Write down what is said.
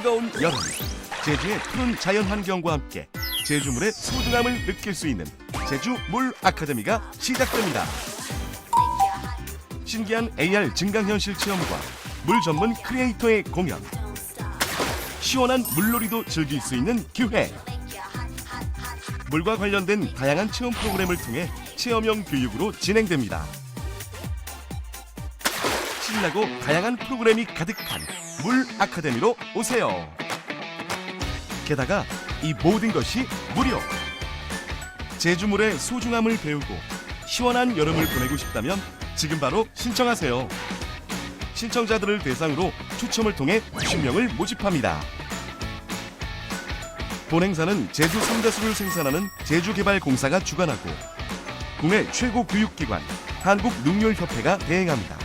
뜨거운 여름 제주의 푸른 자연 환경과 함께 제주물의 소중함을 느낄 수 있는 제주 물 아카데미가 시작됩니다. 신기한 AR 증강현실 체험과 물 전문 크리에이터의 공연 시원한 물놀이도 즐길 수 있는 기회 물과 관련된 다양한 체험 프로그램을 통해 체험형 교육으로 진행됩니다. 신나고 다양한 프로그램이 가득한 물 아카데미로 오세요. 게다가 이 모든 것이 무료. 제주물의 소중함을 배우고 시원한 여름을 보내고 싶다면 지금 바로 신청하세요. 신청자들을 대상으로 추첨을 통해 90명을 모집합니다. 본 행사는 제주 삼다수를 생산하는 제주개발공사가 주관하고 국내 최고 교육기관 한국능률협회가 대행합니다.